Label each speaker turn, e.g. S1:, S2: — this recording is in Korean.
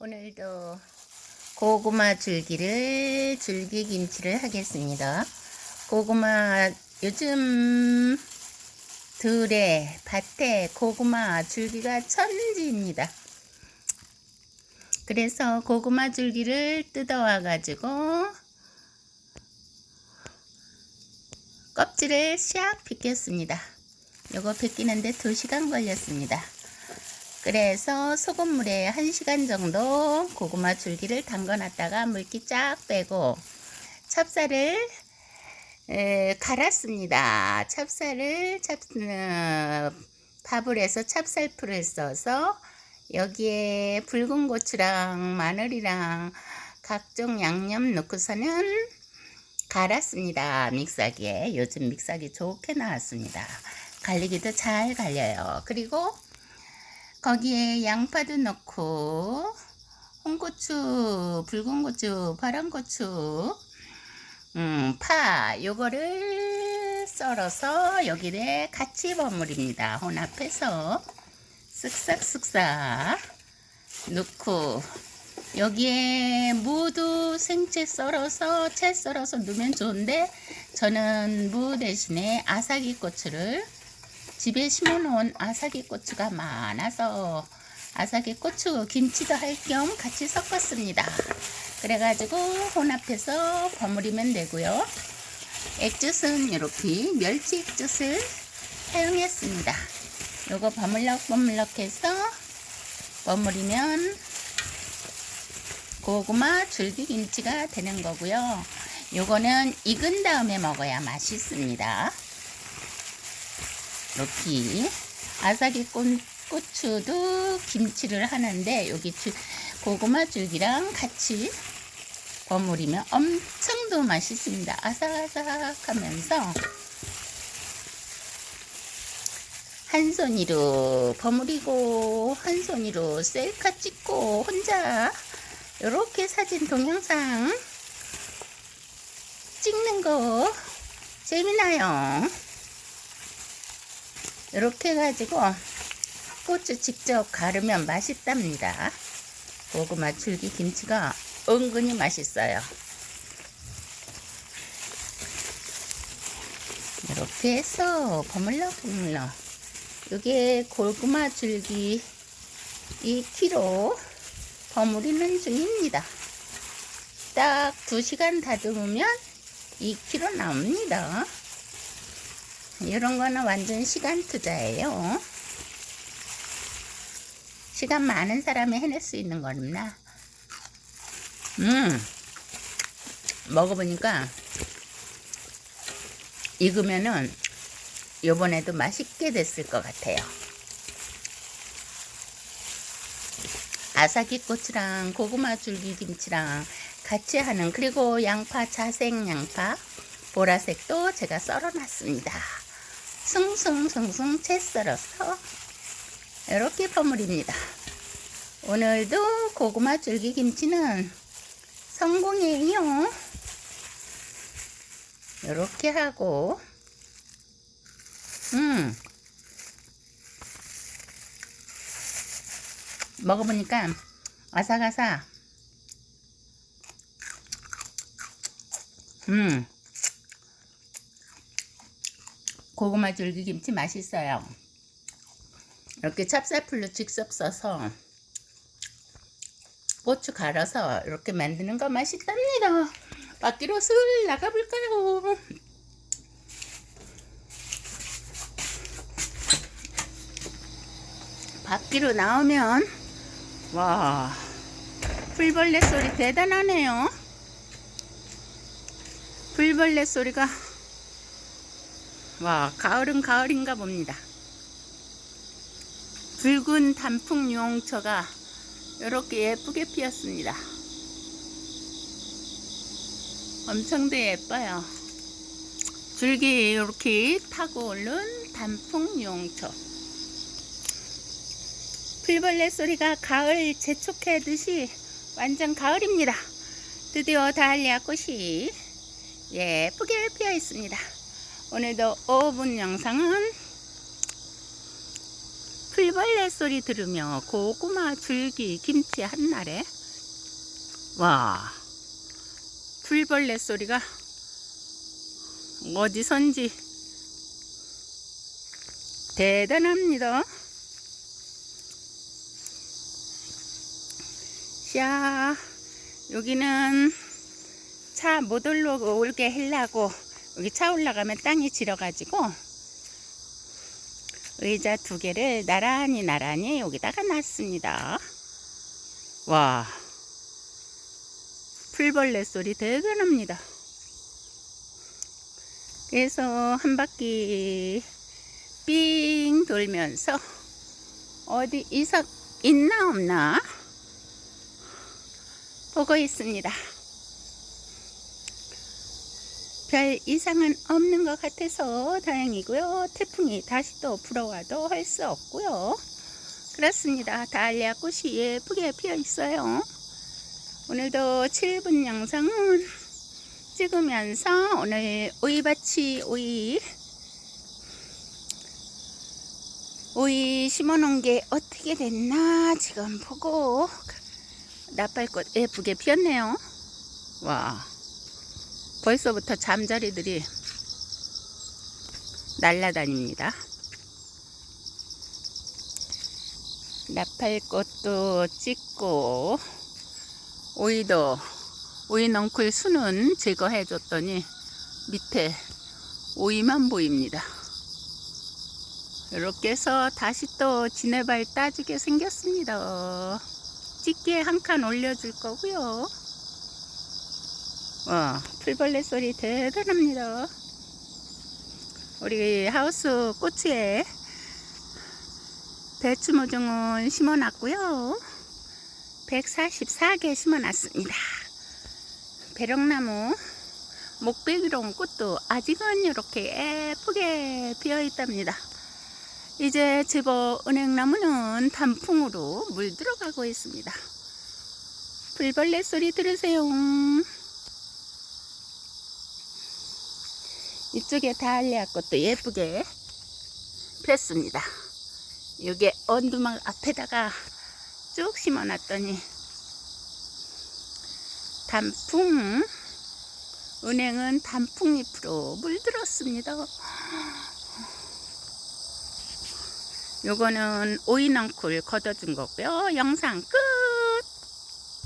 S1: 오늘도 고구마 줄기를 줄기 김치를 하겠습니다. 고구마 요즘 들에 밭에 고구마 줄기가 천지입니다. 그래서 고구마 줄기를 뜯어와 가지고 껍질을 샥 벗겼습니다. 요거 벗기는데 2시간 걸렸습니다. 그래서 소금물에 1시간 정도 고구마 줄기를 담궈 놨다가 물기 쫙 빼고 찹쌀을 에, 갈았습니다. 찹쌀을 찹, 어, 밥을 해서 찹쌀풀을 써서 여기에 붉은 고추랑 마늘이랑 각종 양념 넣고서는 갈았습니다. 믹서기에 요즘 믹서기 좋게 나왔습니다. 갈리기도 잘 갈려요. 그리고 거기에 양파도 넣고 홍고추, 붉은 고추, 파란 고추, 음, 파 요거를 썰어서 여기에 같이 버무립니다. 혼합해서 쓱싹쓱싹 넣고 여기에 무도 생채 썰어서 채 썰어서 넣으면 좋은데 저는 무 대신에 아삭이 고추를 집에 심어놓은 아삭이 고추가 많아서 아삭이 고추 김치도 할 겸 같이 섞었습니다. 그래가지고 혼합해서 버무리면 되고요. 액젓은 이렇게 멸치 액젓을 사용했습니다. 요거 버물럭버물럭 해서 버무리면 고구마 줄기김치가 되는 거고요. 요거는 익은 다음에 먹어야 맛있습니다. 이렇게 아삭이 꽃, 고추도 김치를 하는데 여기 줄, 고구마 줄기랑 같이 버무리면 엄청 더 맛있습니다. 아삭아삭하면서 한 손으로 버무리고 한 손으로 셀카 찍고 혼자 이렇게 사진 동영상 찍는 거 재미나요. 이렇게 해가지고 고추 직접 가르면 맛있답니다. 고구마 줄기 김치가 은근히 맛있어요. 이렇게 해서 버물럭 버물럭 이게 고구마 줄기 2kg 버무리는 중입니다. 딱 2시간 다듬으면 2kg 나옵니다. 이런 거는 완전 시간 투자예요. 시간 많은 사람이 해낼 수 있는 거나. 음, 먹어보니까 익으면은 요번에도 맛있게 됐을 것 같아요. 아삭이 고추랑 고구마 줄기 김치랑 같이 하는 그리고 양파 자색 양파 보라색도 제가 썰어놨습니다. 숭숭숭숭 채 썰어서 이렇게 버무립니다. 오늘도 고구마 줄기 김치는 성공이에요. 이렇게 하고 음 먹어보니까 아삭아삭 음 고구마 줄기김치 맛있어요. 이렇게 찹쌀풀로 직접 써서 고추 갈아서 이렇게 만드는 거 맛있답니다. 밖으로 슬 나가볼까요? 밖으로 나오면 와 풀벌레 소리 대단하네요. 풀벌레 소리가 와, 가을은 가을인가 봅니다. 붉은 단풍 유홍초가 이렇게 예쁘게 피었습니다. 엄청 도 예뻐요. 줄기 이렇게 타고 오른 단풍 유홍초. 풀벌레 소리가 가을 재촉해듯이 완전 가을입니다. 드디어 다알리아 꽃이 예쁘게 피어 있습니다. 오늘도 5분 영상은 풀벌레 소리 들으며 고구마 줄기 김치 한 날에 와 풀벌레 소리가 어디선지 대단합니다. 자 여기는 차 못 올라오게 하려고 여기 차 올라가면 땅이 질어가지고 의자 두 개를 나란히 나란히 여기다가 놨습니다. 와, 풀벌레 소리 대단합니다. 그래서 한 바퀴 삥 돌면서 어디 이석 있나 없나 보고 있습니다. 별 이상은 없는 것 같아서 다행이고요. 태풍이 다시 또 불어와도 할 수 없고요. 그렇습니다. 달리아 꽃이 예쁘게 피어 있어요. 오늘도 7분 영상은 찍으면서 오늘 오이밭이 오이 오이 심어놓은 게 어떻게 됐나 지금 보고 나팔꽃 예쁘게 피었네요. 와. 벌써부터 잠자리들이 날라다닙니다. 나팔꽃도 찍고 오이도 오이 넝쿨 순은 제거해 줬더니 밑에 오이만 보입니다. 이렇게 해서 다시 또 지네발 따주게 생겼습니다. 집게 한 칸 올려줄 거고요. 와, 풀벌레 소리 대단합니다. 우리 하우스 꼬치에 배추 모종을 심어 놨고요. 144개 심어 놨습니다. 배령나무 목베기로 꽃도 아직은 이렇게 예쁘게 피어 있답니다. 이제 제법 은행나무는 단풍으로 물 들어가고 있습니다. 풀벌레 소리 들으세요. 이쪽에 다알리아 꽃도 예쁘게 폈습니다. 이게 언두막 앞에다가 쭉 심어놨더니 단풍 은행은 단풍잎으로 물들었습니다. 요거는 오이넝쿨 걷어준 거고요. 영상 끝!